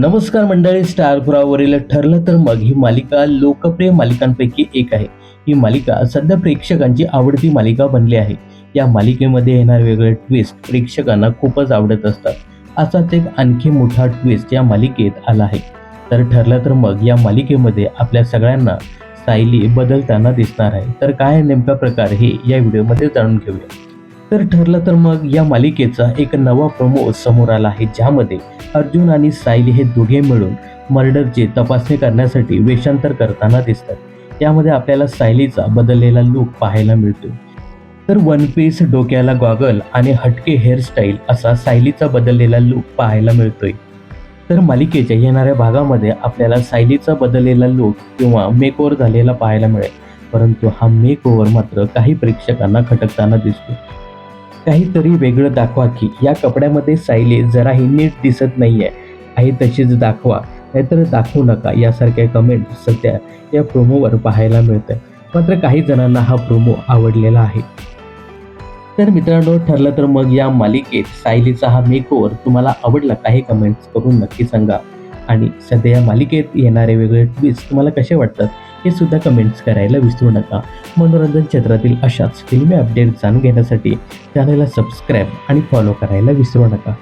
नमस्कार मंडळी स्टारपुरावरील ठरलं तर मग ही मालिका लोकप्रिय मालिकांपैकी एक आहे. ही मालिका सध्या प्रेक्षकांची आवडती मालिका बनली आहे. या मालिकेमध्ये येणारे वेगळे ट्विस्ट प्रेक्षकांना खूपच आवडत असतात. असाच एक आणखी मोठा ट्विस्ट या मालिकेत आला आहे. तर ठरलं तर मग या मालिकेमध्ये आपल्या सगळ्यांना सायली बदलताना दिसणार आहे. तर काय नेमका प्रकार हे या व्हिडिओमध्ये जाणून घेऊया. तर ठरलं तर मग या मालिकेचा एक नवा प्रमो समोर आला आहे ज्यामध्ये अर्जुन आणि सायली हे दोघे मिळून मर्डरची तपासणी करण्यासाठी वेषांतर करताना दिसतात. यामध्ये आपल्याला सायलीचा बदललेला लूक पाहायला मिळतो. तर वन पीस डोक्याला गॉगल आणि हटके हेअरस्टाईल असा सायलीचा बदललेला लूक पाहायला मिळतोय. तर मालिकेच्या येणाऱ्या भागामध्ये आपल्याला सायलीचा बदललेला लूक किंवा मेकओव्हर झालेला पाहायला मिळेल. परंतु हा मेकओव्हर मात्र काही प्रेक्षकांना खटकताना दिसतो. काहीतरी वेगळं दाखवा की या कपड्यामध्ये सायली जराही नीट दिसत नाही आहे तशीच दाखवा. नाहीतर दाखवू नका. यासारख्या कमेंट सध्या या प्रोमोवर पाहायला मिळतं मात्र काही जणांना हा प्रोमो आवडलेला आहे. तर मित्रांनो ठरलं तर मग या मालिकेत सायलीचा हा मेकओवर तुम्हाला आवडला काही कमेंट्स करून नक्की सांगा. आणि सध्या या मालिकेत येणारे वेगळे ट्विस्ट तुम्हाला कसे वाटतात? हे सुद्धा कमेंट्स करायला विसरू नका. मनोरंजन क्षेत्रातील अशाच फिल्मी अपडेट जाणून घेण्यासाठी चॅनलला सबस्क्राईब आणि फॉलो करायला विसरू नका.